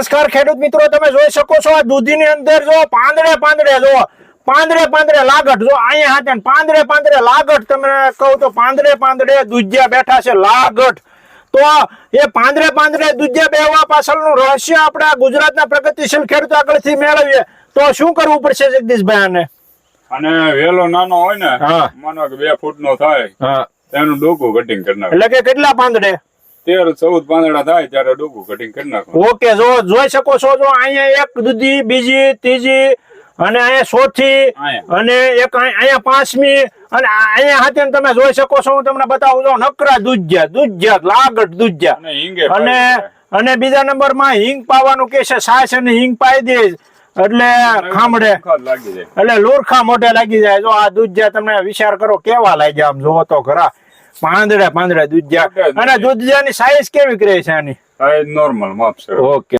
નમસ્કાર ખેડૂત મિત્રો તમે જોઈ શકો છો આ દૂધીની અંદર જો પાંદડે પાંદડે જો પાંદડે પાંદડે લાગટ જો અહીંયા હાથે પાંદડે પાંદડે લાગટ તમે કહું તો પાંદડે પાંદડે દૂધિયા બેઠા છે લાગટ. તો એ પાંદડે પાંદડે દૂધિયા બેવા પાછળનું રહસ્ય આપણા ગુજરાતના પ્રગતિશીલ ખેડૂતો આગળથી મેળવીએ. તો શું કરવું પડશે જગદીશભાઈ આને અને વેલો નાનો હોય ને માનો કે બે ફૂટ નો થાય. હા. તેનું ડોકું કટિંગ કરી એટલે કે કેટલા પાંદડે? તેર ચૌદ પાંદડા થાય ત્યારે ડોકું કટિંગ કરી નાખો. ઓકે જો જોઈ શકો છો જો અહીંયા એક દૂધી બીજી ત્રીજી અને અહીંયા ચોથી. અને એક અહીંયા પાંચમી અને અહીંયા હાથે તમે જોઈ શકો છો હું તમને બતાવું છું નકરા દૂધ્યા દૂધ્યા લાગટ દૂધ્યા. અને અને બીજા નંબરમાં હિંગ પાવાનું કે છે સાસ અને હિંગ પાઈ દે એટલે ખામડે. એટલે લોરખા મોઢે લાગી જાય. જો આ દૂધ્યા તમે વિચાર કરો કેવા લાગ્યા આમ જોવો તો ખરા. પાંદડે પાંદડા દૂધ્યા અને દૂધ્યાની સાઈઝ કેવી કરે છે આની? નોર્મલ માપ છે ઓકે